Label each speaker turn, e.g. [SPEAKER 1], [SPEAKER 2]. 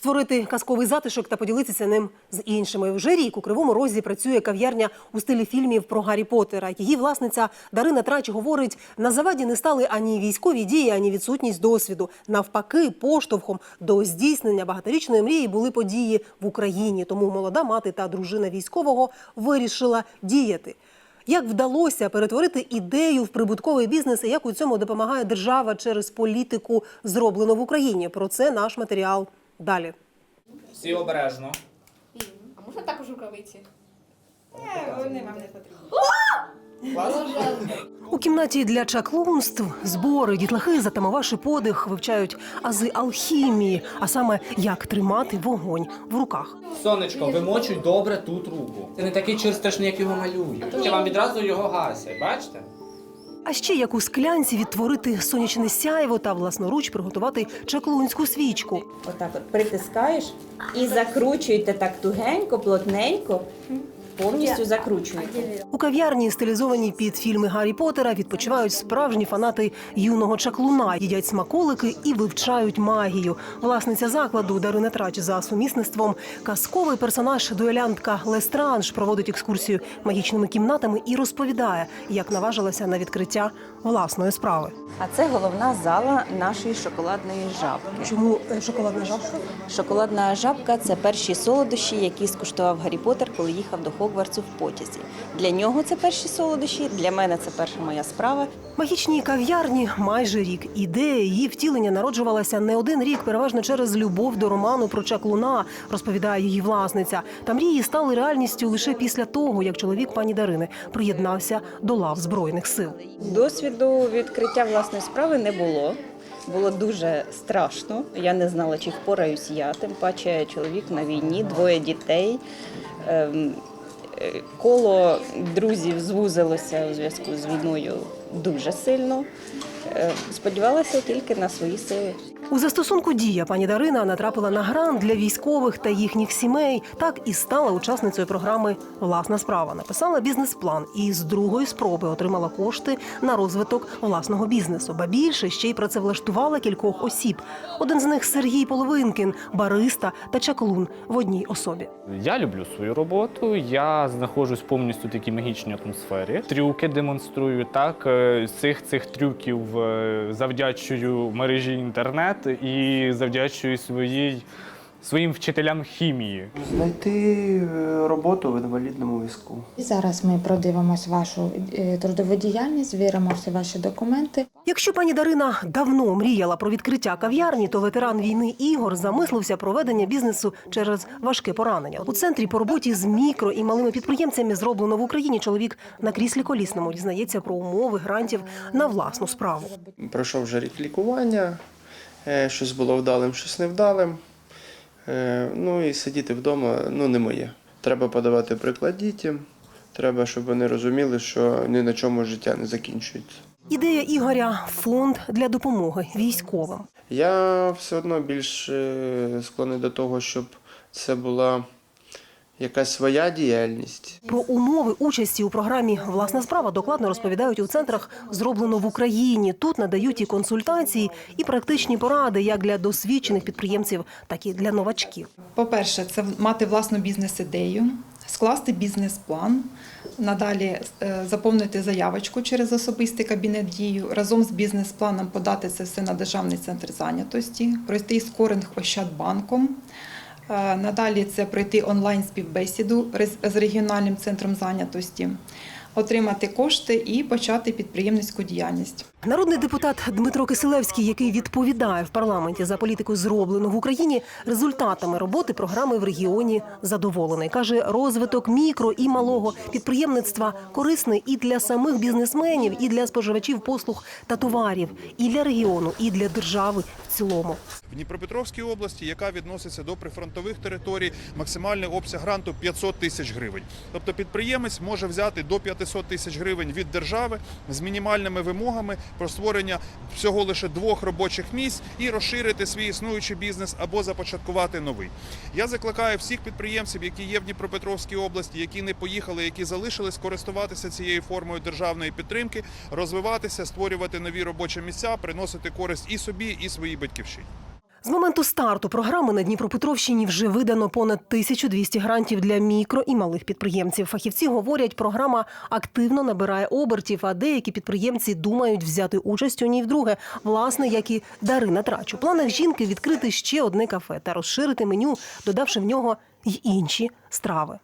[SPEAKER 1] створити казковий затишок та поділитися ним з іншими. Вже рік у Кривому Розі працює кав'ярня у стилі фільмів про Гаррі Поттера. Її власниця Дарина Трач говорить, на заваді не стали ані військові дії, ані відсутність досвіду. Навпаки, поштовхом до здійснення багаторічної мрії були події в Україні. Тому молода мати та дружина військового вирішила діяти. Як вдалося перетворити ідею в прибутковий бізнес і як у цьому допомагає держава через політику, зроблену в Україні? Про це наш матеріал далі.
[SPEAKER 2] Всі обережно.
[SPEAKER 3] А можна також рукавиці? Ні, вони вам не потрібні.
[SPEAKER 1] У кімнаті для чаклунств збори, дітлахи, затамувавши подих, вивчають ази алхімії, а саме як тримати вогонь в руках.
[SPEAKER 2] Сонечко, вимочуй добре тут руку. Це не такий чир страшний, як його малюють. Я вам відразу його гасять, бачите?
[SPEAKER 1] А ще як у склянці відтворити сонячне сяйво та власноруч приготувати чаклунську свічку.
[SPEAKER 4] Отак от притискаєш і закручуєте так тугенько, плотненько, повністю закручуєте.
[SPEAKER 1] У кав'ярні, стилізованій під фільми Гаррі Поттера, відпочивають справжні фанати юного чаклуна, їдять смаколики і вивчають магію. Власниця закладу Дарина Трач за сумісництвом казковий персонаж дуелянтка Лестранж проводить екскурсію магічними кімнатами і розповідає, як наважилася на відкриття власної справи.
[SPEAKER 4] А це головна зала нашої шоколадної жабки.
[SPEAKER 1] Чому е, шоколадна жабка?
[SPEAKER 4] Шоколадна жабка це перші солодощі, які скуштував Гаррі Поттер, коли їхав до Хогвартсу в потязі. Для нього це перші солодощі, для мене це перша моя справа.
[SPEAKER 1] Магічній кав'ярні майже рік. Ідея її втілення народжувалася не один рік, переважно через любов до роману про чаклуна, розповідає її власниця. Та мрії стали реальністю лише після того, як чоловік пані Дарини приєднався до лав збройних сил.
[SPEAKER 4] Досвіду відкриття власної справи не було. Було дуже страшно. Я не знала, чи впораюсь я. Тим паче чоловік на війні, двоє дітей. Ем, е, Коло друзів звузилося у зв'язку з війною дуже сильно. Е, Сподівалася тільки на свої сили.
[SPEAKER 1] У застосунку дія пані Дарина натрапила на грант для військових та їхніх сімей. Так і стала учасницею програми Власна справа. Написала бізнес-план і з другої спроби отримала кошти на розвиток власного бізнесу. Ба більше ще й працевлаштувала кількох осіб. Один з них Сергій Половинкін, бариста та чаклун в одній особі.
[SPEAKER 5] Я люблю свою роботу. Я знаходжусь повністю в такій магічній атмосфері. Трюки демонструю. Так Е, цих цих трюків е, завдячую мережі інтернет і завдячую своїй своїм вчителям хімії.
[SPEAKER 6] Знайти е, роботу в інвалідному візку.
[SPEAKER 7] І зараз ми продивимось вашу е, трудову діяльність, звіримо всі ваші документи.
[SPEAKER 1] Якщо пані Дарина давно мріяла про відкриття кав'ярні, то ветеран війни Ігор замислився про ведення бізнесу через важке поранення. У центрі по роботі з мікро і малими підприємцями зроблено в Україні. Чоловік на кріслі колісному дізнається про умови грантів на власну справу.
[SPEAKER 6] Пройшов вже рік лікування, щось було вдалим, щось невдалим. Е, Ну і сидіти вдома ну, не моє. Треба подавати приклад дітям. Треба, щоб вони розуміли, що ні на чому життя не закінчується.
[SPEAKER 1] Ідея Ігоря фонд для допомоги військовим.
[SPEAKER 6] Я все одно більш е, склонний до того, щоб це була якась своя діяльність.
[SPEAKER 1] Про умови участі у програмі Власна справа докладно розповідають у центрах зроблено в Україні. Тут надають і консультації, і практичні поради як для досвідчених підприємців, так і для новачків.
[SPEAKER 8] По-перше, це мати власну бізнес-ідею, скласти бізнес-план, надалі е, заповнити заявочку через особистий кабінет дію, разом з бізнес-планом подати це все на Державний центр зайнятості, пройти скоринг Ощадбанком. Е, Надалі це пройти онлайн співбесіду з регіональним центром зайнятості, отримати кошти і почати підприємницьку діяльність.
[SPEAKER 1] Народний депутат Дмитро Киселевський, який відповідає в парламенті за політику зроблено в Україні, результатами роботи програми в регіоні задоволений. каже, розвиток мікро і малого підприємництва корисний і для самих бізнесменів, і для споживачів послуг та товарів, і для регіону, і для держави в цілому.
[SPEAKER 9] В Дніпропетровській області, яка відноситься до прифронтових територій, максимальний обсяг гранту 500 тисяч гривень. Тобто підприємець може взяти до 500 тисяч гривень від держави з мінімальними вимогами про створення всього лише двох робочих місць і розширити свій існуючий бізнес або започаткувати новий. Я закликаю всіх підприємців, які є в Дніпропетровській області, які не поїхали, які залишились, користуватися цією формою державної підтримки, розвиватися, створювати нові робочі місця, приносити користь і собі, і своїй батьківщині.
[SPEAKER 1] З моменту старту програми на Дніпропетровщині вже видано понад 1200 грантів для мікро і малих підприємців. Фахівці говорять, програма активно набирає обертів, а деякі підприємці думають взяти участь у ній вдруге. Власне, як і Дарина Трач. У планах жінки відкрити ще одне кафе та розширити меню, додавши в нього й інші страви.